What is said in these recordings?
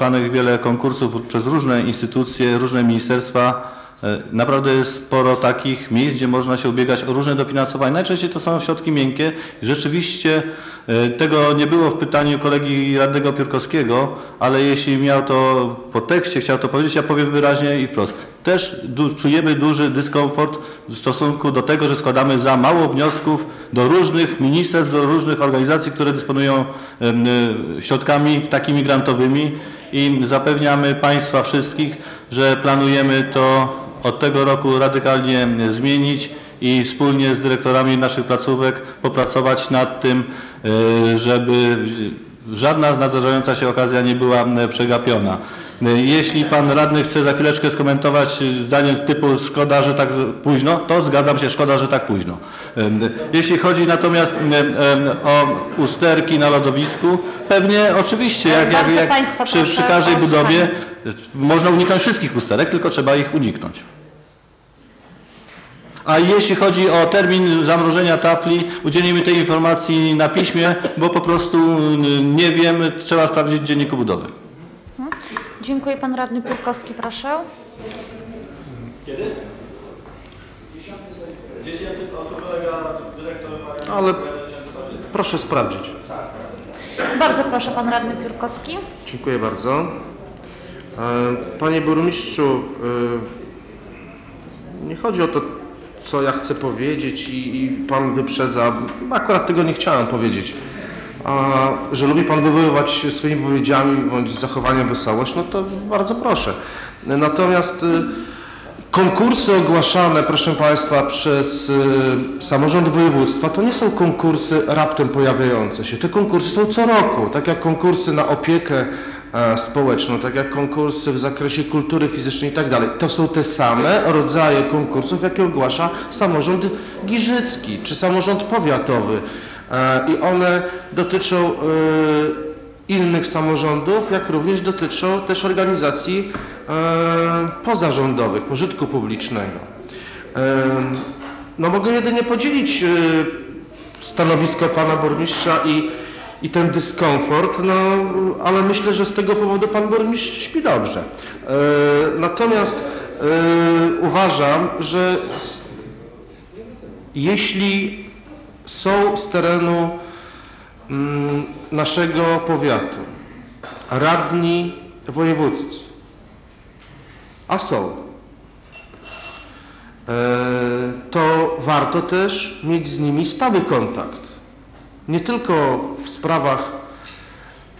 Panych wiele konkursów przez różne instytucje, różne ministerstwa. E, Naprawdę jest sporo takich miejsc, gdzie można się ubiegać o różne dofinansowanie. Najczęściej to są środki miękkie. Rzeczywiście e, tego nie było w pytaniu kolegi radnego Piórkowskiego, ale jeśli miał to po tekście, chciał to powiedzieć, ja powiem wyraźnie i wprost. Też du czujemy duży dyskomfort w stosunku do tego, że składamy za mało wniosków do różnych ministerstw, do różnych organizacji, które dysponują e, środkami takimi grantowymi i zapewniamy Państwa wszystkich, że planujemy to od tego roku radykalnie zmienić i wspólnie z dyrektorami naszych placówek popracować nad tym, e, żeby żadna nadarzająca się okazja nie była m, przegapiona. Jeśli Pan Radny chce za chwileczkę skomentować e, zdaniem typu szkoda, że tak późno, to zgadzam się, szkoda, że tak późno. Jeśli chodzi natomiast o usterki na lodowisku, pewnie oczywiście, jak, jak, jak przy, przy każdej budowie można uniknąć wszystkich usterek, tylko trzeba ich uniknąć. A jeśli chodzi o termin zamrożenia tafli, udzielimy tej informacji na piśmie, bo po prostu nie wiem, trzeba sprawdzić w dzienniku budowy. Dziękuję. Pan radny Piórkowski, proszę. Ale proszę sprawdzić. Bardzo proszę, pan radny Piórkowski. Dziękuję bardzo. E, Panie burmistrzu, e, nie chodzi o to, co ja chcę powiedzieć i, i pan wyprzedza. Akurat tego nie chciałem powiedzieć. A, że lubi pan wywoływać swoimi wypowiedziami bądź zachowaniem wesołość, no to bardzo proszę. Natomiast e, konkursy ogłaszane, proszę Państwa, przez e, samorząd województwa to nie są konkursy raptem pojawiające się. Te konkursy są co roku, tak jak konkursy na opiekę e, społeczną, tak jak konkursy w zakresie kultury fizycznej i tak dalej. To są te same rodzaje konkursów, jakie ogłasza samorząd giżycki czy samorząd powiatowy. E, I one dotyczą e, innych samorządów, jak również dotyczą też organizacji e, pozarządowych, pożytku publicznego. No mogę jedynie podzielić stanowisko pana burmistrza i, i ten dyskomfort, no ale myślę, że z tego powodu pan burmistrz śpi dobrze. Natomiast uważam, że jeśli są z terenu mm, naszego powiatu. Radni wojewódzcy, a są, e, to warto też mieć z nimi stały kontakt. Nie tylko w sprawach,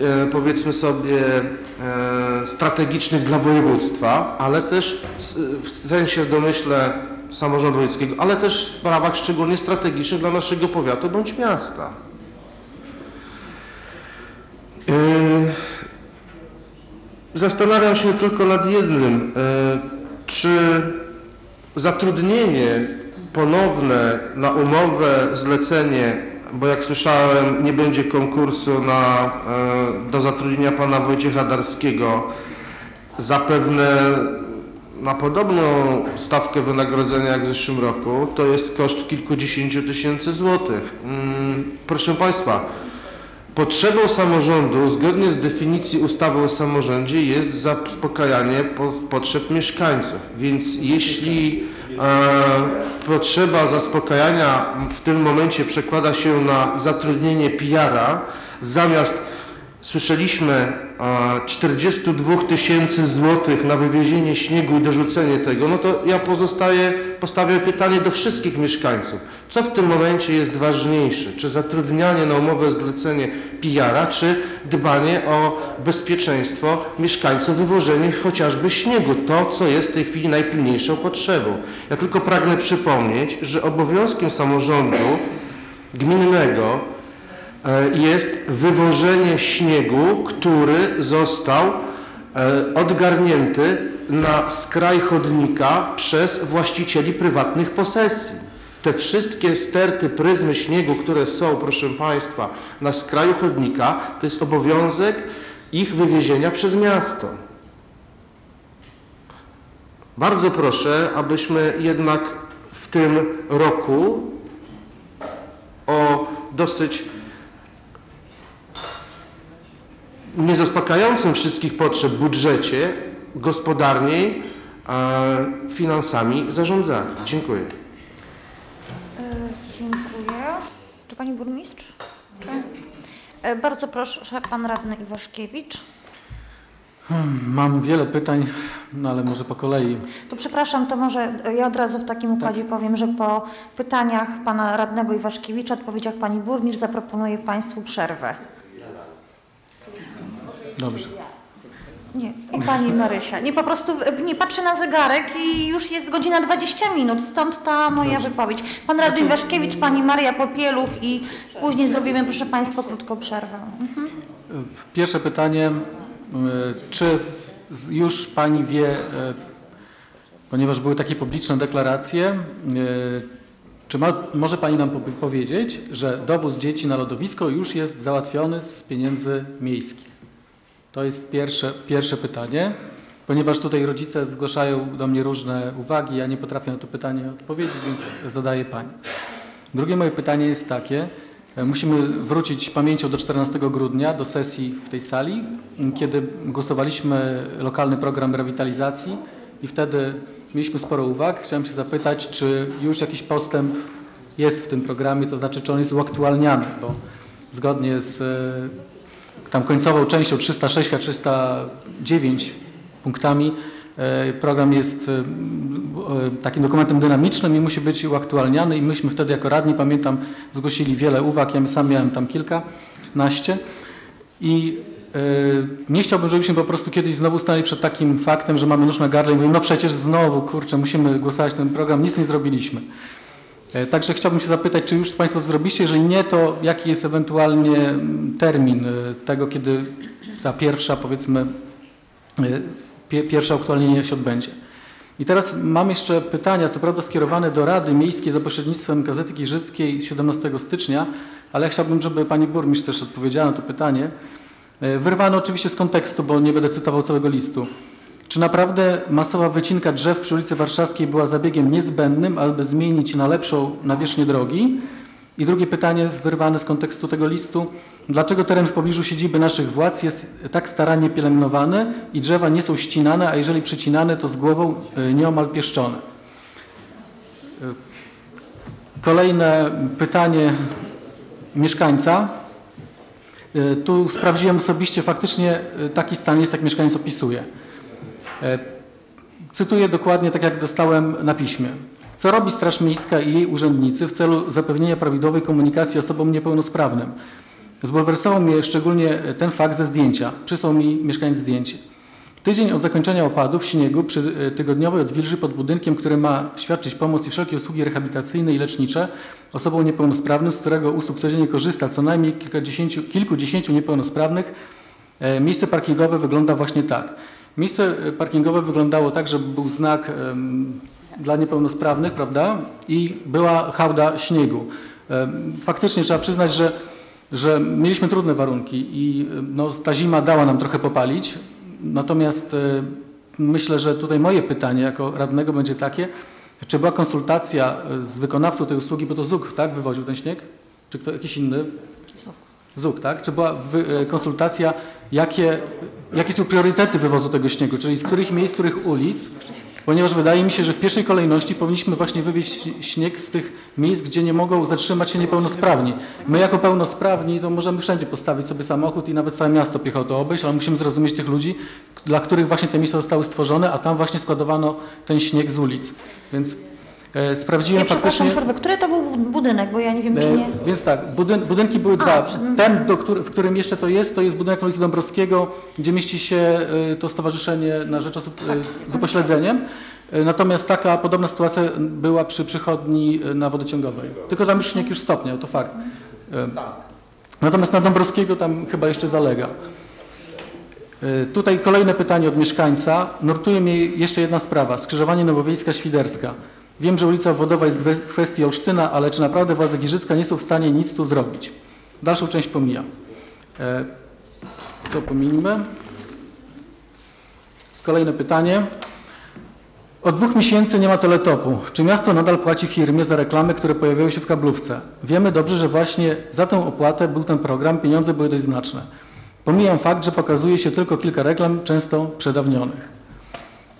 e, powiedzmy sobie, e, strategicznych dla województwa, ale też w sensie, domyśle samorządu wojewódzkiego, ale też w sprawach szczególnie strategicznych dla naszego powiatu bądź miasta. E, Zastanawiam się tylko nad jednym, e, czy zatrudnienie ponowne na umowę, zlecenie, bo jak słyszałem, nie będzie konkursu na, e, do zatrudnienia pana Wojciecha Darskiego, zapewne na podobną stawkę wynagrodzenia jak w zeszłym roku, to jest koszt kilkudziesięciu tysięcy złotych. Mm, Proszę Państwa, Potrzebą samorządu, zgodnie z definicji ustawy o samorządzie, jest zaspokajanie po, potrzeb mieszkańców. Więc jeśli e, potrzeba zaspokajania w tym momencie przekłada się na zatrudnienie PR-a, zamiast słyszeliśmy e, 42 tysięcy złotych na wywiezienie śniegu i dorzucenie tego, no to ja pozostaję, postawię pytanie do wszystkich mieszkańców. Co w tym momencie jest ważniejsze? Czy zatrudnianie na umowę zlecenie PR-a, czy dbanie o bezpieczeństwo mieszkańców, wywożenie chociażby śniegu, to co jest w tej chwili najpilniejszą potrzebą. Ja tylko pragnę przypomnieć, że obowiązkiem samorządu gminnego jest wywożenie śniegu, który został e, odgarnięty na skraj chodnika przez właścicieli prywatnych posesji. Te wszystkie sterty, pryzmy śniegu, które są, proszę Państwa, na skraju chodnika, to jest obowiązek ich wywiezienia przez miasto. Bardzo proszę, abyśmy jednak w tym roku o dosyć niezaspokajającym wszystkich potrzeb budżecie gospodarniej e, finansami zarządzali. Dziękuję. E, Dziękuję. Czy pani burmistrz? Czy? E, Bardzo proszę, pan radny Iwaszkiewicz. Mam wiele pytań, no ale może po kolei. To przepraszam, to może ja od razu w takim układzie powiem, że po pytaniach pana radnego Iwaszkiewicza, odpowiedziach pani burmistrz zaproponuję państwu przerwę. Dobrze. Nie, i pani Marysia. Nie, po prostu w- nie patrzy na zegarek i już jest godzina 20 minut, stąd ta moja wypowiedź. Pan radny Iwaszkiewicz, pani Maria Popieluch i później zrobimy, proszę państwa, krótką przerwę. Mhm. Pierwsze pytanie, czy już Pani wie, y, ponieważ były takie publiczne deklaracje, y, czy ma, może Pani nam po- powiedzieć, że dowóz dzieci na lodowisko już jest załatwiony z pieniędzy miejskich? To jest pierwsze, pierwsze pytanie, ponieważ tutaj rodzice zgłaszają do mnie różne uwagi, ja nie potrafię na to pytanie odpowiedzieć, więc zadaję Pani. Drugie moje pytanie jest takie. Musimy wrócić pamięcią do 14 grudnia, do sesji w tej sali, kiedy głosowaliśmy lokalny program rewitalizacji i wtedy mieliśmy sporo uwag. Chciałem się zapytać, czy już jakiś postęp jest w tym programie, to znaczy, czy on jest uaktualniany, bo zgodnie z e, tam końcową częścią 306 a 309 punktami. E, program jest e, e, takim dokumentem dynamicznym i musi być uaktualniany i myśmy wtedy jako radni, pamiętam, zgłosili wiele uwag, ja sam miałem tam kilkanaście. I nie chciałbym, żebyśmy po prostu kiedyś znowu stali przed takim faktem, że mamy nóż na gardle i mówimy, no przecież znowu, kurczę, musimy głosować ten program, nic nie zrobiliśmy. E, Także chciałbym się zapytać, czy już Państwo zrobiliście? Jeżeli nie, to jaki jest ewentualnie mm, termin e, tego, kiedy ta pierwsza, powiedzmy, e, pie- pierwsze aktualnienie się odbędzie? I teraz mam jeszcze pytania, co prawda skierowane do Rady Miejskiej za pośrednictwem Gazety Giżyckiej 17 stycznia, ale chciałbym, żeby Pani Burmistrz też odpowiedziała na to pytanie. Wyrwane oczywiście z kontekstu, bo nie będę cytował całego listu. Czy naprawdę masowa wycinka drzew przy ulicy Warszawskiej była zabiegiem niezbędnym, aby zmienić na lepszą nawierzchnię drogi? I drugie pytanie wyrwane z kontekstu tego listu. Dlaczego teren w pobliżu siedziby naszych władz jest tak starannie pielęgnowany i drzewa nie są ścinane, a jeżeli przycinane, to z głową y, nieomal pieszczone? Y, Kolejne pytanie mieszkańca. Y, Tu sprawdziłem osobiście, faktycznie taki stan jest, jak mieszkaniec opisuje. E, Cytuję dokładnie tak, jak dostałem na piśmie. Co robi Straż Miejska i jej urzędnicy w celu zapewnienia prawidłowej komunikacji osobom niepełnosprawnym? Zbulwersował mnie szczególnie ten fakt ze zdjęcia. Przysłał mi mieszkaniec zdjęcie. Tydzień od zakończenia opadów śniegu przy e, tygodniowej odwilży pod budynkiem, który ma świadczyć pomoc i wszelkie usługi rehabilitacyjne i lecznicze osobom niepełnosprawnym, z którego usług codziennie korzysta co najmniej kilkudziesięciu, niepełnosprawnych, E, Miejsce parkingowe wygląda właśnie tak. Miejsce e, parkingowe wyglądało tak, że był znak dla niepełnosprawnych, prawda? I była hałda śniegu. Faktycznie trzeba przyznać, że, że mieliśmy trudne warunki i no, ta zima dała nam trochę popalić. Natomiast e, myślę, że tutaj moje pytanie jako radnego będzie takie, czy była konsultacja e, z wykonawcą tej usługi, bo to ZUK, tak, wywoził ten śnieg? Czy kto, jakiś inny? ZUK, tak? Czy była wy, konsultacja, jakie, jakie są priorytety wywozu tego śniegu, czyli z których miejsc, z których ulic? Ponieważ wydaje mi się, że w pierwszej kolejności powinniśmy właśnie wywieźć śnieg z tych miejsc, gdzie nie mogą zatrzymać się niepełnosprawni. My jako pełnosprawni to możemy wszędzie postawić sobie samochód i nawet całe miasto piechotą obejść, ale musimy zrozumieć tych ludzi, dla których właśnie te miejsca zostały stworzone, a tam właśnie składowano ten śnieg z ulic. Więc sprawdziłem Ja przepraszam, faktycznie... przerwę. Który to był budynek, bo ja nie wiem, czy E, nie... Więc tak, budyn, budynki były A, dwa. czy- Ten, do który, w którym jeszcze to jest, to jest budynek ulicy Dąbrowskiego, gdzie mieści się e, to Stowarzyszenie na Rzecz Osób e, z Upośledzeniem. E, Natomiast taka podobna sytuacja była przy przychodni e, na wodociągowej. Tylko tam już śnieg już stopniał, to fakt. E, Natomiast na Dąbrowskiego tam chyba jeszcze zalega. E, Tutaj kolejne pytanie od mieszkańca. Nurtuje mnie jeszcze jedna sprawa. Skrzyżowanie Nowowiejska-Świderska. Wiem, że ulica Wodowa jest kwestii Olsztyna, ale czy naprawdę władze Giżycka nie są w stanie nic tu zrobić? Dalszą część pomijam. E, To pominijmy. Kolejne pytanie. Od dwóch miesięcy nie ma teletopu. Czy miasto nadal płaci firmie za reklamy, które pojawiały się w kablówce? Wiemy dobrze, że właśnie za tę opłatę był ten program, pieniądze były dość znaczne. Pomijam fakt, że pokazuje się tylko kilka reklam, często przedawnionych.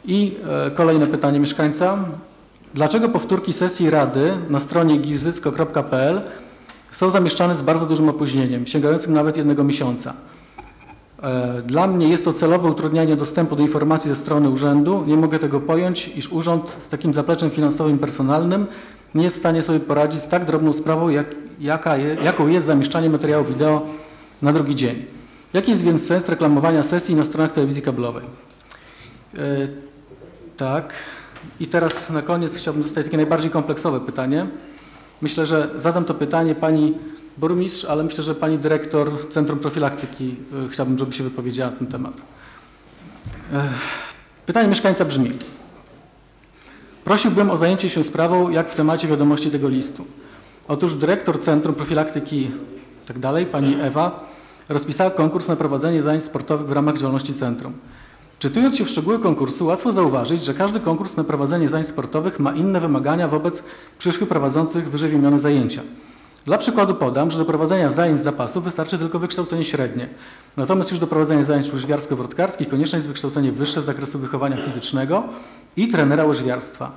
I e, kolejne pytanie mieszkańca. Dlaczego powtórki sesji Rady na stronie gizycko.pl są zamieszczane z bardzo dużym opóźnieniem, sięgającym nawet jednego miesiąca? E, Dla mnie jest to celowe utrudnianie dostępu do informacji ze strony urzędu. Nie mogę tego pojąć, iż urząd z takim zapleczem finansowym personalnym nie jest w stanie sobie poradzić z tak drobną sprawą, jak, jaka je, jaką jest zamieszczanie materiału wideo na drugi dzień. Jaki jest więc sens reklamowania sesji na stronach telewizji kablowej? E, tak. I teraz na koniec chciałbym zostawić takie najbardziej kompleksowe pytanie. Myślę, że zadam to pytanie pani burmistrz, ale myślę, że pani dyrektor Centrum Profilaktyki y, chciałbym, żeby się wypowiedziała na ten temat. Ech, Pytanie mieszkańca brzmi. Prosiłbym o zajęcie się sprawą, jak w temacie wiadomości tego listu. Otóż dyrektor Centrum Profilaktyki tak dalej, pani Ewa, rozpisała konkurs na prowadzenie zajęć sportowych w ramach działalności centrum. Czytując się w szczegóły konkursu, łatwo zauważyć, że każdy konkurs na prowadzenie zajęć sportowych ma inne wymagania wobec przyszłych prowadzących wyżej wymienione zajęcia. Dla przykładu podam, że do prowadzenia zajęć z zapasu wystarczy tylko wykształcenie średnie. Natomiast już do prowadzenia zajęć łyżwiarsko-wrotkarskich konieczne jest wykształcenie wyższe z zakresu wychowania fizycznego i trenera łyżwiarstwa.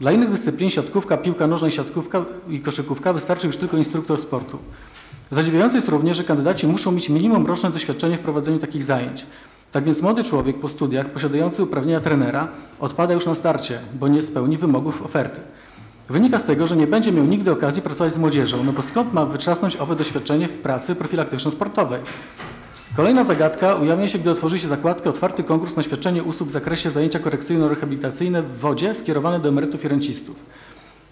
Dla innych dyscyplin siatkówka, piłka nożna i siatkówka i koszykówka wystarczy już tylko instruktor sportu. Zadziwiające jest również, że kandydaci muszą mieć minimum roczne doświadczenie w prowadzeniu takich zajęć. Tak więc młody człowiek po studiach posiadający uprawnienia trenera odpada już na starcie, bo nie spełni wymogów oferty. Wynika z tego, że nie będzie miał nigdy okazji pracować z młodzieżą, no bo skąd ma wytrzasnąć owe doświadczenie w pracy profilaktyczno-sportowej? Kolejna zagadka ujawnia się, gdy otworzy się zakładkę otwarty konkurs na świadczenie usług w zakresie zajęcia korekcyjno-rehabilitacyjne w wodzie skierowane do emerytów i rencistów.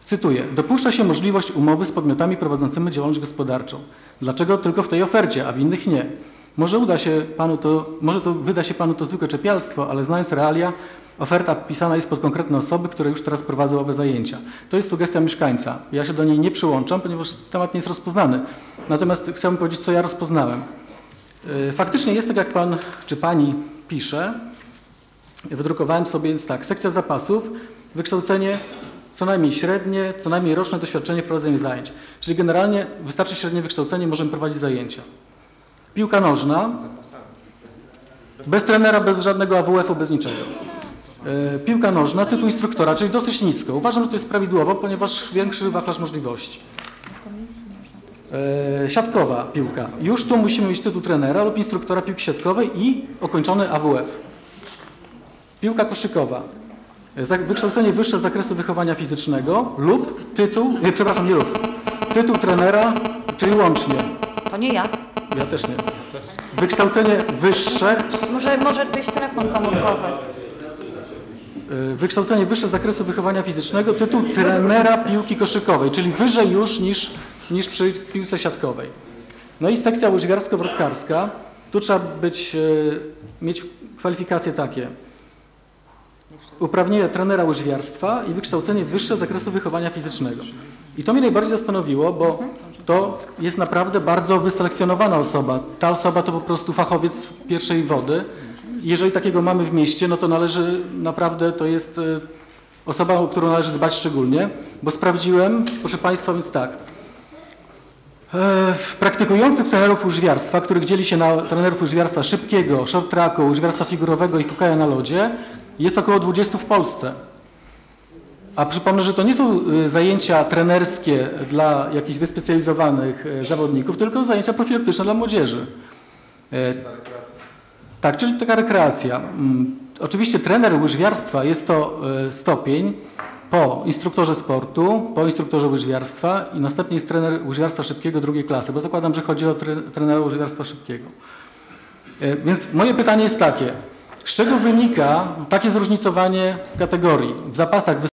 Cytuję. Dopuszcza się możliwość umowy z podmiotami prowadzącymi działalność gospodarczą. Dlaczego tylko w tej ofercie, a w innych nie? Może uda się panu to, może to wyda się panu to zwykłe czepialstwo, ale znając realia, oferta pisana jest pod konkretne osoby, które już teraz prowadzą owe zajęcia. To jest sugestia mieszkańca. Ja się do niej nie przyłączam, ponieważ temat nie jest rozpoznany. Natomiast chciałbym powiedzieć, co ja rozpoznałem. Yy, Faktycznie jest tak, jak pan czy pani pisze. Wydrukowałem sobie więc tak, sekcja zapasów, wykształcenie co najmniej średnie, co najmniej roczne doświadczenie w prowadzeniu zajęć. Czyli generalnie wystarczy średnie wykształcenie, możemy prowadzić zajęcia. Piłka nożna, bez trenera, bez żadnego AWF-u, bez niczego. E, Piłka nożna, tytuł instruktora, czyli dosyć nisko. Uważam, że to jest prawidłowo, ponieważ większy wachlarz możliwości. E, Siatkowa piłka. Już tu musimy mieć tytuł trenera lub instruktora piłki siatkowej i okończony AWF. Piłka koszykowa. Za- Wykształcenie wyższe z zakresu wychowania fizycznego lub tytuł, nie, przepraszam, nie lub, tytuł trenera, czyli łącznie. To nie ja. Ja też nie. Wykształcenie wyższe, Może, może być telefon komórkowy. y, wykształcenie wyższe z zakresu wychowania fizycznego, tytuł trenera piłki koszykowej, czyli wyżej już niż, niż przy piłce siatkowej. No i sekcja łyżwiarsko-wrotkarska. Tu trzeba być, y, mieć kwalifikacje takie. Uprawnienia trenera łyżwiarstwa i wykształcenie wyższe z zakresu wychowania fizycznego. I to mnie najbardziej zastanowiło, bo to jest naprawdę bardzo wyselekcjonowana osoba. Ta osoba to po prostu fachowiec pierwszej wody. Jeżeli takiego mamy w mieście, no to należy naprawdę, to jest y, osoba, o którą należy dbać szczególnie, bo sprawdziłem, proszę Państwa, więc tak. E, Praktykujących trenerów łyżwiarstwa, których dzieli się na trenerów łyżwiarstwa szybkiego, short tracku, łyżwiarstwa figurowego i hokeja na lodzie, jest około 20 w Polsce. A przypomnę, że to nie są y, zajęcia trenerskie dla jakichś wyspecjalizowanych y, zawodników, tylko zajęcia profilaktyczne dla młodzieży. E, Tak, czyli taka rekreacja. Mm, Oczywiście trener łyżwiarstwa jest to y, stopień po instruktorze sportu, po instruktorze łyżwiarstwa i następnie jest trener łyżwiarstwa szybkiego drugiej klasy, bo zakładam, że chodzi o tre- trenera łyżwiarstwa szybkiego. E, Więc moje pytanie jest takie. Z czego wynika takie zróżnicowanie kategorii? W zapasach